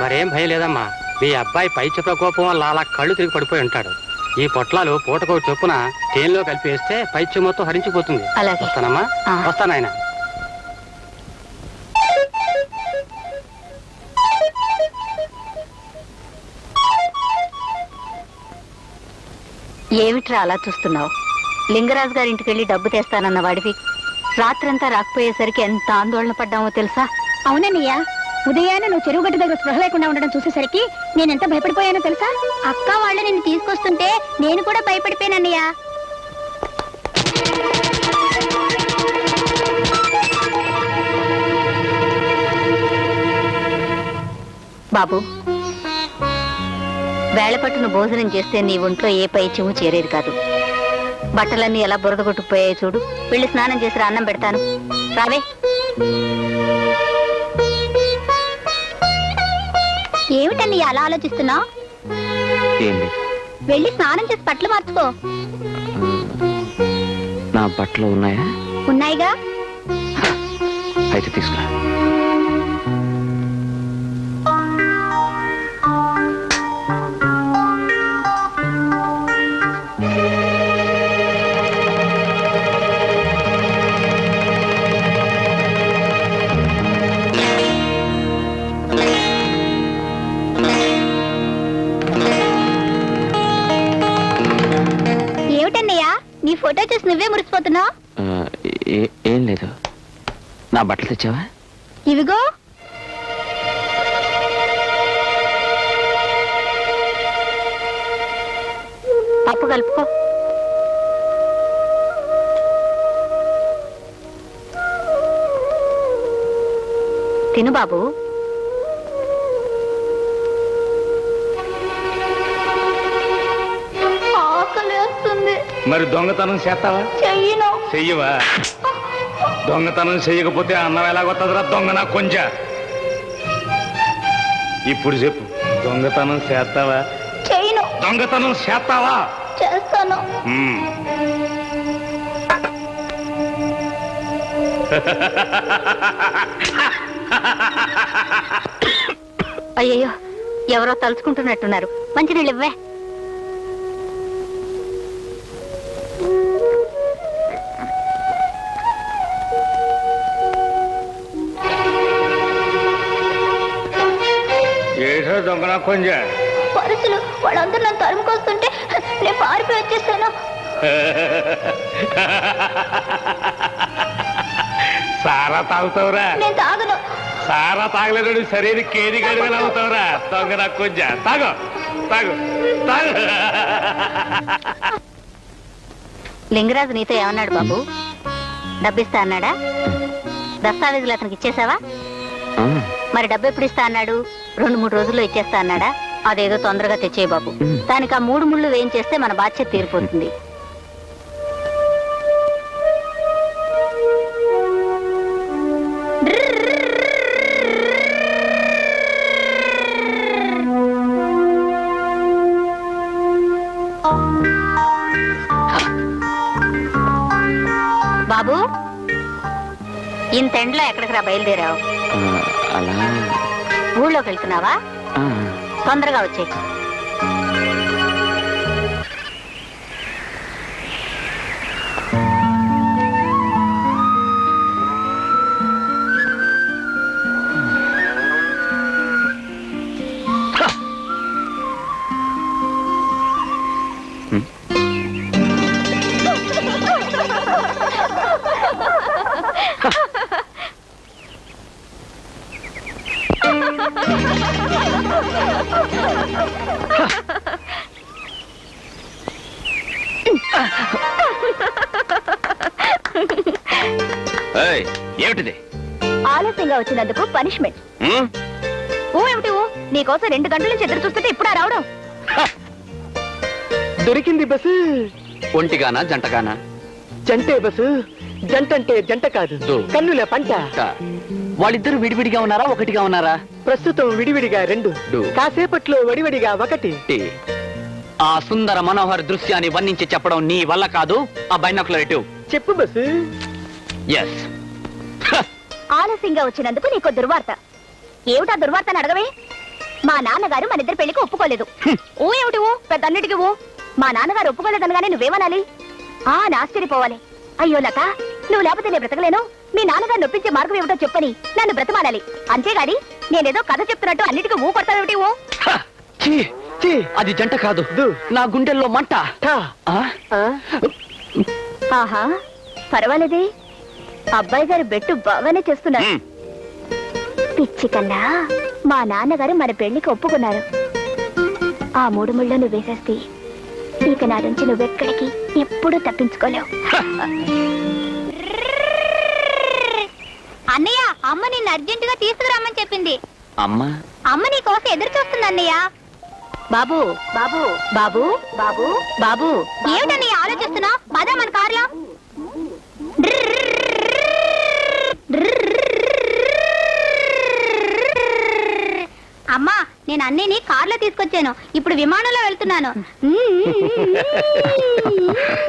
మరేం భయం లేదమ్మా. మీ అబ్బాయి పైచ ప్రకోపం వల్ల అలా కళ్ళు తిరిగి పడిపోయి ఉంటాడు. ఈ పొట్లాలు పూటకో చొప్పున తేనెలో కలిపి వేస్తే పైత్యం మొత్తం హరించిపోతుంది. అలాగే. వస్తానమ్మా. వస్తానాయన ఏమిట్రా అలా చూస్తున్నావు? లింగరాజు గారి ఇంటికి వెళ్ళి డబ్బు తెస్తానన్న వాడివి. రాత్రంతా రాకపోయేసరికి ఎంత ఆందోళన పడ్డామో తెలుసా? అవునన్నయ్యా ఉదయాన్నే నువ్వు చెరువు దగ్గర స్పృహ లేకుండా ఉండడం చూసేసరికి నేను ఎంత భయపడిపోయానో తెలుసా? అక్క వాళ్ళు నిన్ను తీసుకొస్తుంటే నేను కూడా భయపడిపోయానన్నయ్యా. బాబు వేళపట్టును భోజనం చేస్తే నీ ఒంట్లో ఏ పైచ్యము చేరేది కాదు. బట్టలన్నీ ఎలా బురద కొట్టుకుపోయాయి చూడు. వెళ్ళి స్నానం చేసి అన్నం పెడతాను. రావే. ఏమిటన్నయ్య అలా ఆలోచిస్తున్నావు వెళ్ళి స్నానం చేసి బట్టలు మార్చుకో. నా బట్టలు ఉన్నాయా? ఉన్నాయిగా? అయితే తీసుకురా. తెచ్చావా ఇవిగో. పప్పు కలుపుకో. తిను బాబు. ఆకలేస్తుంది. మరి దొంగతనం చేస్తావా? చెయ్యను. చెయ్యవా? దొంగతనం చెయ్యకపోతే అన్నం ఎలాగొత్తదిరా దొంగ నా కొంచె ఇప్పుడు చెప్పు దొంగతనం చేస్తావా? చెయ్యను దొంగతనం చేస్తావా? చేస్తాను. అయ్యయ్యో ఎవరో తలుచుకుంటున్నట్టున్నారు. మంచినీళ్ళు ఇవ్వే. కొంచె పరుసులు వాళ్ళందరూ నన్ను తరుముకొస్తుంటే నేను పారిపోయి వచ్చేసాను సారా తాగుతావురా. నేను తాగను. సారా తాగలేడు సరైన కేది గడివెలా అవుతావురా దొంగ నా కొంచె తాగు. తాగు. తాగు. లింగరాజు నీతో ఏమన్నాడు బాబు? డబ్బిస్తా అన్నాడా? దస్తావేజులు అతనికి ఇచ్చేసావా? మరి డబ్బు ఎప్పుడు ఇస్తా అన్నాడు? రెండు మూడు రోజుల్లో ఇచ్చేస్తా అన్నాడా? అదేదో తొందరగా తెచ్చే బాబు. దానికి ఆ మూడు ముళ్ళు వేయించేస్తే మన బాధ్యత తీరిపోతుంది. బాబు ఇంత ఎండలో ఎక్కడికి రా బయలుదేరావు? అలా ఊళ్ళోకి వెళ్తున్నావా తొందరగా వచ్చేయి. ఏయ్, ఏమిటిది? ఆలస్యంగా వచ్చినందుకు పనిష్మెంట్. ఉమ్, ఓ ఏమిటి ఓ నీకోసం రెండు గంటల నుంచి ఎదురు చూస్తుంటే ఇప్పుడు రావడం? దొరికింది బస్సు. ఒంటిగానా జంటగానా? జంటే బస్సు. జంట అంటే జంట కాదు. దో. కన్నుల పంట. వాళ్ళిద్దరు విడివిడిగా ఉన్నారా ఒకటిగా ఉన్నారా? ప్రస్తుతం విడివిడిగా రెండు. డు. కాసేపట్లో వడివడిగా ఒకటి. టి. ఆ సుందర మనోహర దృశ్యాన్ని వర్ణించి చెప్పడం నీ వల్ల కాదు. ఆ బైనాకులర్ చెప్పు బస్సు. ఎస్ ఆలస్యంగా వచ్చినందుకు నీకు దుర్వార్త. ఏమిటా దుర్వార్తను అడగవే? మా నాన్నగారు మన ఇద్దరు పెళ్ళికి ఒప్పుకోలేదు. ఊ ఏమిటి ఊ? పెద్ద అన్నిటికి ఊ? మా నాన్నగారు ఒప్పుకోలేదనగానే నువ్వేమనాలి? ఆ నాశ్చర్యపోవాలి అయ్యో లత నువ్వు లేకపోతే నేను బ్రతకలేను. మీ నాన్నగారు నొప్పించే మార్గం ఏమిటో చెప్పని నన్ను బ్రతమానాలి అంతేగాని నేనేదో కథ చెప్తున్నట్టు అన్నిటికీ ఊ కొడతావేమిటి! ఛీ! అది జంట కాదు. నా గుండెల్లో మంట. ఠా. ఆ? ఆ? ఆహా పర్వాలేదే. అబ్బాయి గారు బెట్టు బాగానే చేస్తున్నారు. పిచ్చి కన్నా మా నాన్నగారు మన పెళ్ళికి ఒప్పుకున్నారు. ఆ మూడు ముళ్ళు నువ్వు వేసేస్తే ఇక నా నుంచి నువ్వెక్కడికి ఎప్పుడూ తప్పించుకోలేవు. అన్నయ్య అమ్మ నిన్ను అర్జెంటుగా తీసుకురామని చెప్పింది. అమ్మా? అమ్మ నీ కోసం ఎదురు చూస్తుంది అన్నయ్య. బాబు బాబు బాబు బాబు బాబు. ఏమిటన్నయ్య ఆలోచిస్తున్నావు పద మన కార్లో. అమ్మా నేను అన్నీని కార్లో తీసుకొచ్చాను. ఇప్పుడు విమానంలో వెళ్తున్నాను.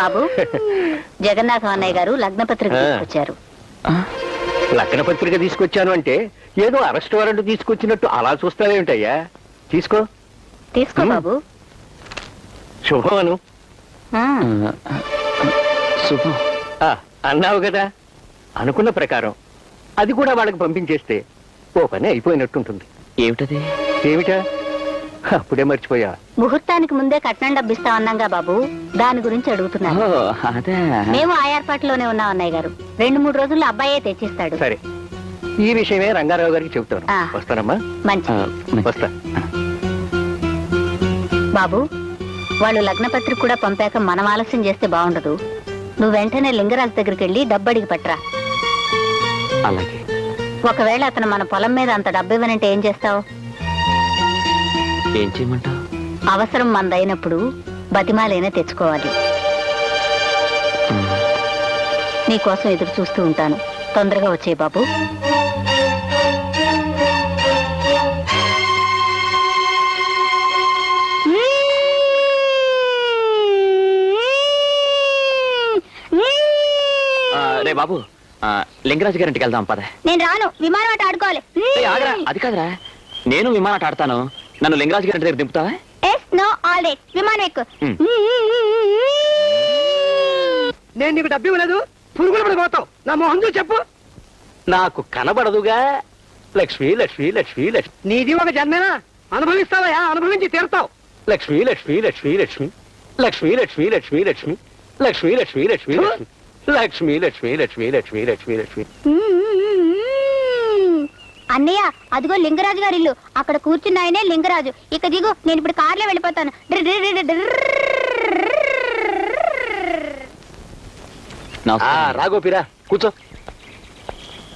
బాబు జగన్నాథం అన్నయ్య గారు లగ్న పత్రిక. తీసుకొచ్చారు? లగ్న పత్రిక తీసుకొచ్చాను అంటే ఏదో అరెస్ట్ వారెంట్ తీసుకొచ్చినట్టు అలా చూస్తావేమిటయ్యా? తీసుకో. తీసుకో. బాబు. శుభం. అను అన్నావు కదా. అనుకున్న ప్రకారం. అది కూడా వాళ్ళకి పంపించేస్తే ఓ పని అయిపోయినట్టుంటుంది. ఏమిటది? ఏమిటా? అప్పుడే మర్చిపోయా. ముహూర్తానికి ముందే కట్నం డబ్బిస్తా అన్నాగా బాబు. దాని గురించి అడుగుతున్నాను. మేము ఆ ఏర్పాట్లోనే ఉన్నాం అన్నయ్య గారు. రెండు మూడు రోజుల్లో అబ్బాయే తెచ్చిస్తాడు. సరే. ఈ విషయమే రంగారావు గారికి చెబుతాను. వస్తానమ్మా. మంచి- వస్తా. బాబు వాళ్ళు లగ్న పత్రిక కూడా పంపాక మనం ఆలస్యం చేస్తే బాగుండదు. నువ్వు వెంటనే లింగరాజు దగ్గరికి వెళ్ళి డబ్బడికి పట్రా అలాగే. ఒకవేళ అతను మన పొలం మీద అంత డబ్బు ఇవ్వనంటే ఏం చేస్తావు? ఏం చేయమంటావు? అవసరం మందైనప్పుడు బతిమాలైనా తెచ్చుకోవాలి. నీకోసం ఎదురు చూస్తూ ఉంటాను. తొందరగా వచ్చే బాబు. బాబు లింగరాజు గారింటికి వెళ్దాం పద. నేను రాను. విమానం ఆట ఆడుకోవాలి. ఏయ్, ఆగరా. అది కాదురా. నేను విమానాట ఆడతాను. నన్ను లింగరాజు గారింటి దగ్గర దింపుతావా? Yes no all right. విమానం ఎక్కు. నేను నీకు డబ్బు ఇవ్వలేదు. పురుగులు పడిపోతావు నా మొహం చూసి చెప్పు. నాకు కనబడదుగా. లక్ష్మి లక్ష్మి లక్ష్మి లక్ష్మి. నీది ఒక జన్మేనా? అనుభవిస్తావా? అనుభవించి తీరుతావు. లక్ష్మి లక్ష్మి లక్ష్మి లక్ష్మి. లక్ష్మి లక్ష్మి లక్ష్మి లక్ష్మి లక్ష్మి లక్ష్మి లక్ష్మి. లక్ష్మి లక్ష్మి లక్ష్మి లక్ష్మి లక్ష్మి లక్ష్మి అన్నయ్య అదిగో లింగరాజు గారి ఇల్లు. అక్కడ కూర్చున్న ఆయనే లింగరాజు. ఇక దిగు నేను ఇప్పుడు కార్లో వెళ్ళిపోతాను. రాగోపిరా కూర్చో.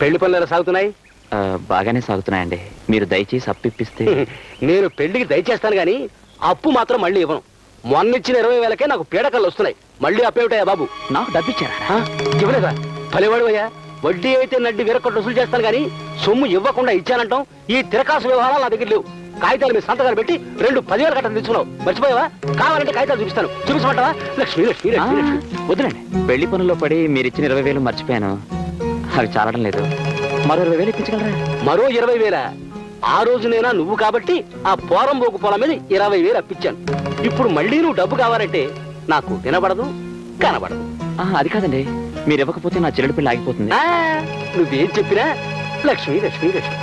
పెళ్ళి పనులు ఎలా సాగుతున్నాయి? ఆ, బాగానే సాగుతున్నాయండి. మీరు దయచేసి అప్పిప్పిస్తే. నేను పెళ్ళికి దయచేస్తాను గాని అప్పు మాత్రం మళ్ళీ ఇవ్వను. మొన్న ఇచ్చిన ఇరవై వేలకే నాకు పీడకలు వస్తున్నాయి. మళ్ళీ అప్పేమిటాయా బాబు? నాకు డబ్బిచ్చారా? ఇవ్వలేదా? ఫలివాడు అయ్యా వడ్డీ అయితే నడ్డి విరకొట్టు వసూలు చేస్తాను గాని సొమ్ము ఇవ్వకుండా ఇచ్చానంటాం. ఈ తిరకాసు వ్యవహారాలు నా దగ్గర లేవు. కాగితాలు మీద సంతకాలు పెట్టి రెండు పదివేల కట్టలు తెచ్చుకున్నావు మర్చిపోయావా? కావాలంటే కాగితాలు చూపిస్తాను. చూపించమంటావా? లక్ష్మి లక్ష్మి లక్ష్మి లక్ష్మి. వద్దులండి. పెళ్ళి పనుల్లో పడి మీరు ఇచ్చిన ఇరవై వేలు మర్చిపోయాను. అవి చాలడం లేదు. మరో ఇరవై వేలు ఇప్పించగలరా? మరో ఇరవై వేల? ఆ రోజునైనా నువ్వు కాబట్టి ఆ పోరంబోకు పొలం మీద ఇరవై వేలు అప్పించాను ఇప్పుడు మళ్ళీ నువ్వు డబ్బు కావాలంటే నాకు వినబడదు కనబడదు. అది కాదండి. మీరు ఇవ్వకపోతే నా చెల్లెడి పిల్ల ఆగిపోతుంది. నువ్వేం చెప్పినా లక్ష్మీ లక్ష్మీ లక్ష్మి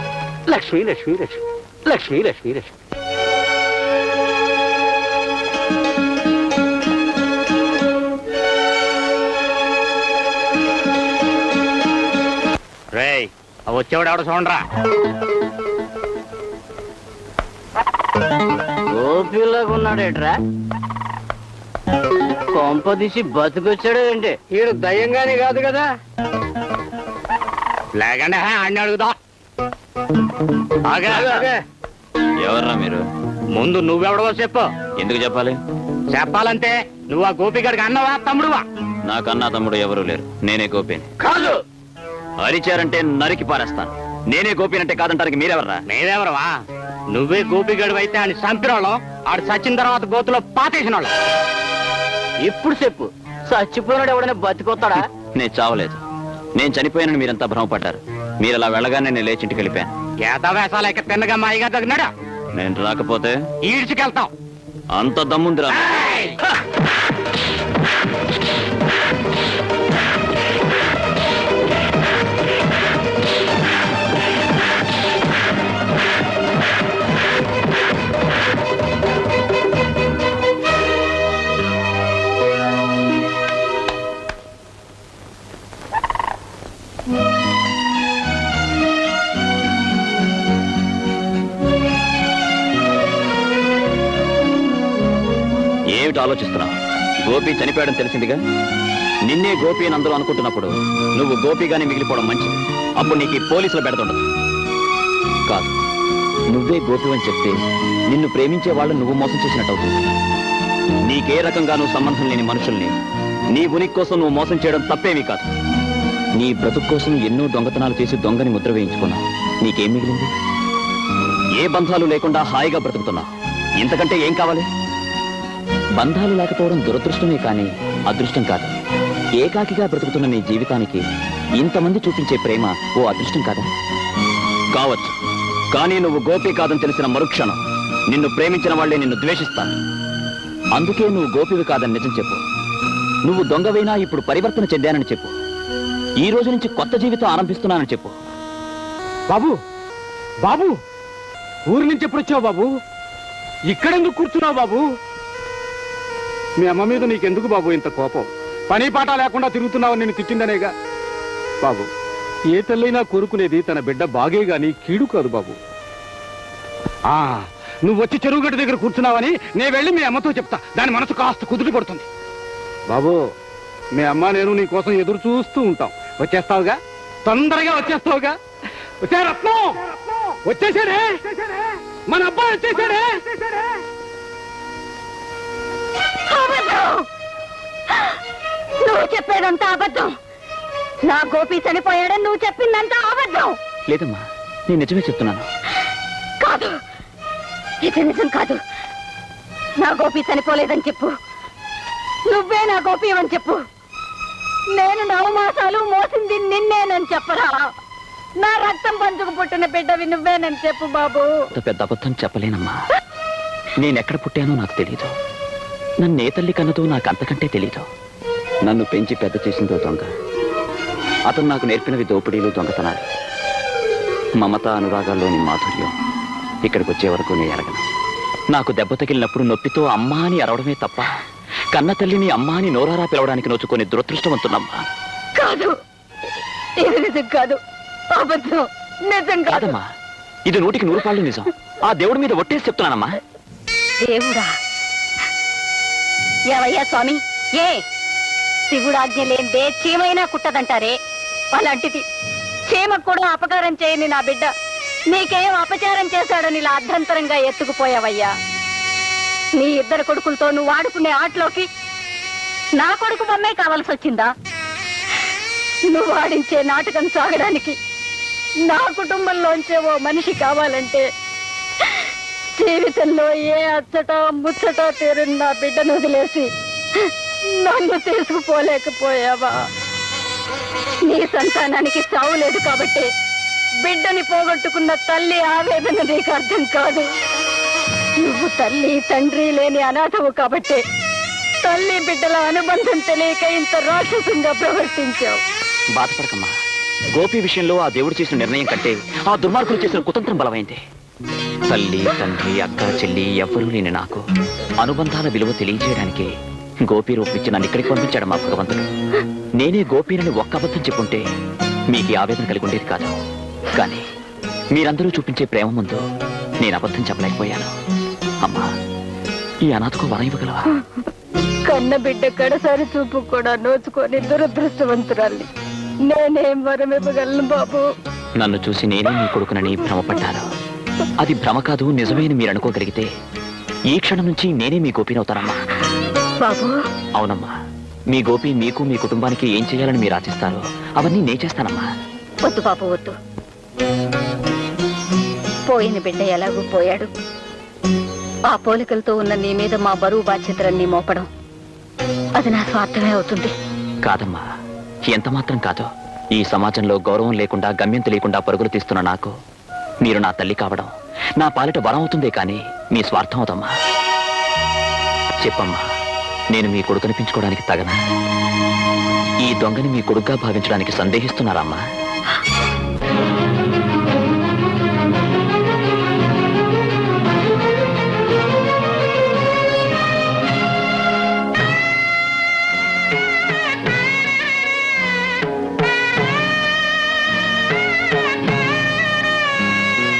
లక్ష్మీ లక్ష్మీ లక్ష్మి లక్ష్మీ లక్ష్మీ లక్ష్మి. వచ్చేవాడు ఎవడ చూడరా. ఓపిల్లాగున్నాడేట్రా కొంప తీసి బతుకొచ్చాడు ఏంటి? ఈడు దయ్యంగానే కాదు కదా? లేకండి అన్ని అడుగుదా ఆగా. ఎవర్రా మీరు? ముందు నువ్వెవడవో చెప్పు. ఎందుకు చెప్పాలి? చెప్పాలంటే నువ్వు ఆ గోపిగడికి అన్నవా తమ్ముడువా? నాకన్నా తమ్ముడు ఎవరు లేరు. నేనే గోపిని. కాదు! అరిచారంటే నరికి పారేస్తాను. నేనే గోపినంటే కాదంటానికి మీరెవర్రా? మేమెవరవా నువ్వే గోపిగడు అయితే అని చంపినోళ్ళం ఆడు చచ్చిన తర్వాత గోతులో పాతేసిన వాళ్ళం ఇప్పుడు చెప్పు చచ్చిపోయినాడు ఎవడైనా బతికొస్తాడా నేను చావలేదు. నేను చనిపోయానని మీరంతా భ్రమపడ్డారు. మీరు అలా వెళ్ళగానే నేను లేచి ఇంటికి వెళ్ళిపోయాను. గేత వేసాలేక తిన్నగా మాయిగా తగినాడు? నేను రాకపోతే? ఈడ్చుకెళ్తాం. అంత దమ్ముందిరా. గోపి చనిపోయాడని తెలిసిందిగా? నిన్నే గోపి అని అందరూ అనుకుంటున్నప్పుడు నువ్వు గోపిగానే మిగిలిపోవడం మంచిది. అప్పుడు నీకు పోలీసులు పోలీసుల కాదు నువ్వే గోపి అని చెప్తే నిన్ను ప్రేమించే వాళ్ళు నువ్వు మోసం చేసినట్టు అవుతుంది నీకే రకంగానూ సంబంధం లేని మనుషుల్ని నీ ఉనికి కోసం నువ్వు మోసం చేయడం తప్పేమీ కాదు. నీ బ్రతుకు కోసం ఎన్నో దొంగతనాలు చేసి దొంగని ముద్ర వేయించుకున్నావు నీకేం మిగిలింది? ఏ బంధాలు లేకుండా హాయిగా బ్రతుకుతున్నావు ఇంతకంటే ఏం కావాలి? బంధాలు లేకపోవడం దురదృష్టమే కానీ అదృష్టం కాదు. ఏకాకిగా బ్రతుకుతున్న నీ జీవితానికి ఇంతమంది చూపించే ప్రేమ ఓ అదృష్టం కాదా? కావచ్చు. కానీ నువ్వు గోపి కాదని తెలిసిన మరుక్షణం నిన్ను ప్రేమించిన వాళ్ళే నిన్ను ద్వేషిస్తాను అందుకే నువ్వు గోపివి కాదని నిజం చెప్పు. నువ్వు దొంగవైనా ఇప్పుడు పరివర్తన చెందానని చెప్పు. ఈ రోజు నుంచి కొత్త జీవితం ఆరంభిస్తున్నానని చెప్పు. బాబు! బాబు! ఊరి నుంచి ఎప్పుడు వచ్చావు బాబు? ఇక్కడెందుకు కూర్చున్నావు బాబు? మీ అమ్మ మీద నీకెందుకు బాబు ఇంత కోపం? పని పాట లేకుండా తిరుగుతున్నావు నేను తిట్టిందనేగా? బాబు ఏ తల్లైనా కోరుకునేది తన బిడ్డ బాగే గాని కీడు కాదు బాబు. ఆ నువ్వు వచ్చి చెరువు దగ్గర కూర్చున్నావని నేను వెళ్ళి మీ అమ్మతో చెప్తా. దాని మనసు కాస్త కుదుటి పడుతుంది. బాబు మీ అమ్మ నేను నీ కోసం ఎదురు చూస్తూ ఉంటాం. వచ్చేస్తావుగా? తొందరగా వచ్చేస్తావుగా? వచ్చే రత్నం! వచ్చేసాడే మన అబ్బాయి వచ్చేసాడే నువ్వు చెప్పేదంతా అబద్ధం! నా గోపి చనిపోయాడని నువ్వు చెప్పిందంతా అబద్ధం! లేదమ్మా నేను నిజమే చెప్తున్నాను. కాదు! ఇది నిజం కాదు! నా గోపి చనిపోలేదని చెప్పు! నువ్వే నా గోపి అని చెప్పు! నేను నవమాసాలు మోసింది నిన్నేనని చెప్పరా! నా రక్తం పంచుకు పుట్టిన బిడ్డవి నువ్వేనని చెప్పు బాబు! పెద్ద అబద్ధం చెప్పలేనమ్మా! నేనెక్కడ పుట్టానో నాకు తెలీదు. నన్ను ఏ తల్లి కన్నదో నాకు అంతకంటే తెలీదు. నన్ను పెంచి పెద్ద చేసిందో దొంగ. అతను నాకు నేర్పినవి దోపిడీలు దొంగతనాలు. మమత అనురాగాల్లోని మాధుర్యం ఇక్కడికి వచ్చే వరకు నేను ఎరగను. నాకు దెబ్బ తగిలినప్పుడు నొప్పితో అమ్మా అని అరవడమే తప్ప కన్న తల్లిని అమ్మా అని నోరారా పిలవడానికి నోచుకొని దురదృష్టవంతున్నమ్మా. కాదు. ఇది నిజం కాదు. అబద్ధం. నిజం కాదు. కాదమ్మా. ఇది నూటికి నూరు పాళ్ళు నిజం. ఆ దేవుడి మీద ఒట్టేసి చెప్తున్నానమ్మా. దేవుడా. ఏవయ్యా స్వామి? ఏ? శివుడాజ్ఞ లేనిదే చీమైనా కుట్టదంటారే? అలాంటిది. చీమకు కూడా అపకారం చేయని నా బిడ్డ. నీకేం అపచారం చేశాడని ఇలా అర్ధంతరంగా ఎత్తుకుపోయావయ్యా. నీ ఇద్దరు కొడుకులతో నువ్వు ఆడుకునే ఆటలోకి నా కొడుకు బొమ్మే కావాల్సి వచ్చిందా నువ్వు ఆడించే నాటకం సాగడానికి నా కుటుంబంలోంచే ఓ మనిషి కావాలంటే జీవితంలో ఏ అచ్చట ముచ్చటో తీరున్న నా బిడ్డను వదిలేసి నన్ను తీసుకుపోలేకపోయావా? నీ సంతానానికి చావు లేదు కాబట్టి బిడ్డని పోగొట్టుకున్న తల్లి ఆవేదన నీకు అర్థం కాదు. నువ్వు తల్లి తండ్రి లేని అనాథవు కాబట్టి తల్లి బిడ్డల అనుబంధం తెలియక ఇంత రాక్షసంగా ప్రవర్తించావు. బాధపడకమ్మా. గోపి విషయంలో ఆ దేవుడు చేసిన నిర్ణయం కంటే ఆ దుర్మార్గులు చేసిన కుతంత్రం బలమైంది. తల్లి తండ్రి అక్క చెల్లి ఎవ్వరూ లేని నాకు అనుబంధాల విలువ తెలియజేయడానికి గోపి రూపించి నన్ను ఇక్కడికి పంపించాడు మా భగవంతుడు. నేనే గోపీనని ఒక్క అబద్ధం చెప్పుంటే మీకు ఆవేదన కలిగి ఉండేది కాదు. కానీ మీరందరూ చూపించే ప్రేమ ముందు నేను అబద్ధం చెప్పలేకపోయాను. అమ్మా ఈ అనాథకు వరం ఇవ్వగలవా? కన్న బిడ్డ కడసారి చూపు కూడా నోచుకొని దురదృష్టవంతురాల్ని నేనేం వరం ఇవ్వగలను బాబు? నన్ను చూసి నేనే మీ కొడుకునని భ్రమపడ్డాను. అది భ్రమ కాదు నిజమేని మీరు అనుకోగలిగితే. ఈ క్షణం నుంచి నేనే మీ గోపినవుతానమ్మా బాబు. అవునమ్మా. మీ గోపి మీకు మీ కుటుంబానికి ఏం చేయాలని మీరు ఆశిస్తారో అవన్నీ నే చేస్తానమ్మా. వద్దు బాబు వద్దు. పోయిన బిడ్డ ఎలాగూ పోయాడు. ఆ పోలికలతో ఉన్న నీ మీద మా బరువు బాధ్యతలన్నీ మోపడం అది నా స్వార్థమే అవుతుంది. కాదమ్మా. ఎంత మాత్రం కాదు. ఈ సమాజంలో గౌరవం లేకుండా గమ్యం తెలియకుండా పరుగులు తీస్తున్న నాకు మీరు నా తల్లి కావడం నా పాలిట బలం అవుతుందే కానీ మీ స్వార్థం అవుతమ్మా చెప్పమ్మా నేను మీ కొడుకు అనిపించుకోవడానికి తగనా? ఈ దొంగని మీ కొడుగ్గా భావించడానికి సందేహిస్తున్నారమ్మా